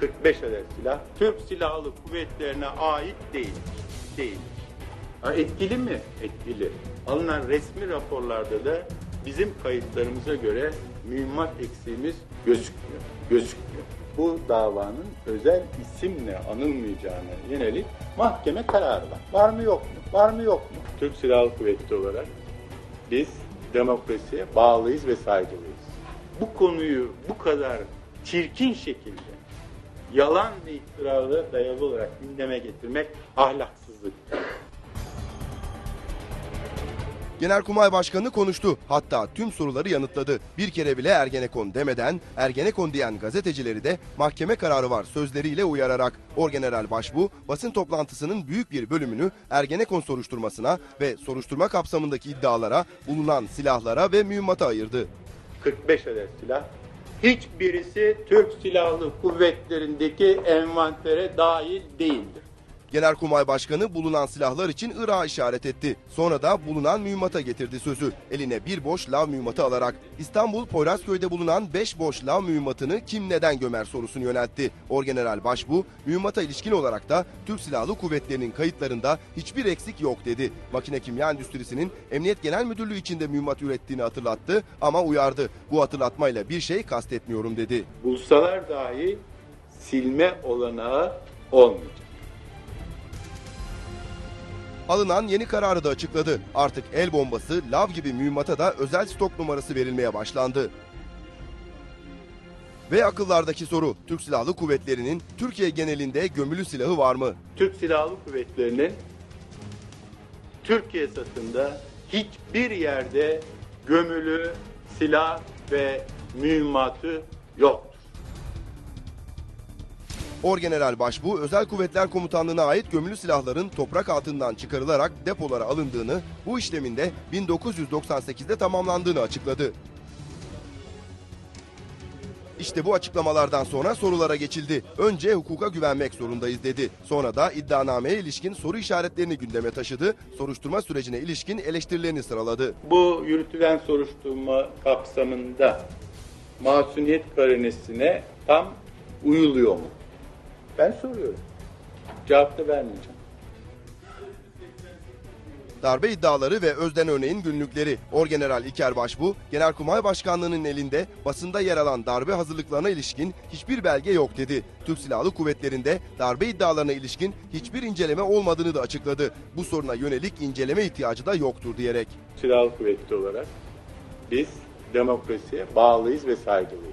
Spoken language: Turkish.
45 adet silah Türk Silahlı Kuvvetlerine ait değil. Değil. Ha, etkili mi? Etkili. Alınan resmi raporlarda da bizim kayıtlarımıza göre mühimmat eksiğimiz gözükmüyor. Gözükmüyor. Bu davanın özel isimle anılmayacağına yönelik mahkeme kararı var. Var mı yok mu? Var mı yok mu? Türk Silahlı Kuvvetleri olarak biz demokrasiye bağlıyız ve saygılıyız. Bu konuyu bu kadar çirkin şekilde yalan ve iftiralara dayalı olarak gündeme getirmek ahlaksızlık. Genelkurmay Başkanı konuştu. Hatta tüm soruları yanıtladı. Bir kere bile Ergenekon demeden Ergenekon diyen gazetecileri de mahkeme kararı var sözleriyle uyararak Orgeneral Başbu basın toplantısının büyük bir bölümünü Ergenekon soruşturmasına ve soruşturma kapsamındaki iddialara, bulunan silahlara ve mühimmata ayırdı. 45 adet silah. Hiçbirisi Türk Silahlı Kuvvetleri'ndeki envantere dahil değildir. Genelkurmay Başkanı bulunan silahlar için Irak'a işaret etti. Sonra da bulunan mühimmata getirdi sözü. Eline bir boş lav mühimmatı alarak İstanbul Poyrazköy'de bulunan 5 boş lav mühimmatını kim neden gömer sorusunu yöneltti. Orgeneral Başbu, mühimmata ilişkin olarak da Türk Silahlı Kuvvetleri'nin kayıtlarında hiçbir eksik yok dedi. Makine Kimya Endüstrisi'nin Emniyet Genel Müdürlüğü içinde mühimmat ürettiğini hatırlattı ama uyardı. Bu hatırlatmayla bir şey kastetmiyorum dedi. Bulsalar dahi silme olanağı olmayacak. Alınan yeni kararı da açıkladı. Artık el bombası, lav gibi mühimmata da özel stok numarası verilmeye başlandı. Ve akıllardaki soru, Türk Silahlı Kuvvetleri'nin Türkiye genelinde gömülü silahı var mı? Türk Silahlı Kuvvetleri'nin Türkiye satında hiçbir yerde gömülü silah ve mühimmatı yoktur. Orgeneral Başbu, Özel Kuvvetler Komutanlığı'na ait gömülü silahların toprak altından çıkarılarak depolara alındığını, bu işlemin de 1998'de tamamlandığını açıkladı. İşte bu açıklamalardan sonra sorulara geçildi. Önce hukuka güvenmek zorundayız dedi. Sonra da iddianameye ilişkin soru işaretlerini gündeme taşıdı. Soruşturma sürecine ilişkin eleştirilerini sıraladı. Bu yürütülen soruşturma kapsamında masumiyet karinesine tam uyuluyor mu? Ben soruyorum. Cevap da vermeyeceğim. Darbe iddiaları ve Özden Örneğin günlükleri. Orgeneral İker Başbu, Genelkurmay Başkanlığı'nın elinde basında yer alan darbe hazırlıklarına ilişkin hiçbir belge yok dedi. Türk Silahlı Kuvvetleri'nde darbe iddialarına ilişkin hiçbir inceleme olmadığını da açıkladı. Bu soruna yönelik inceleme ihtiyacı da yoktur diyerek. Silahlı kuvvetli olarak biz demokrasiye bağlıyız ve saygılıyız.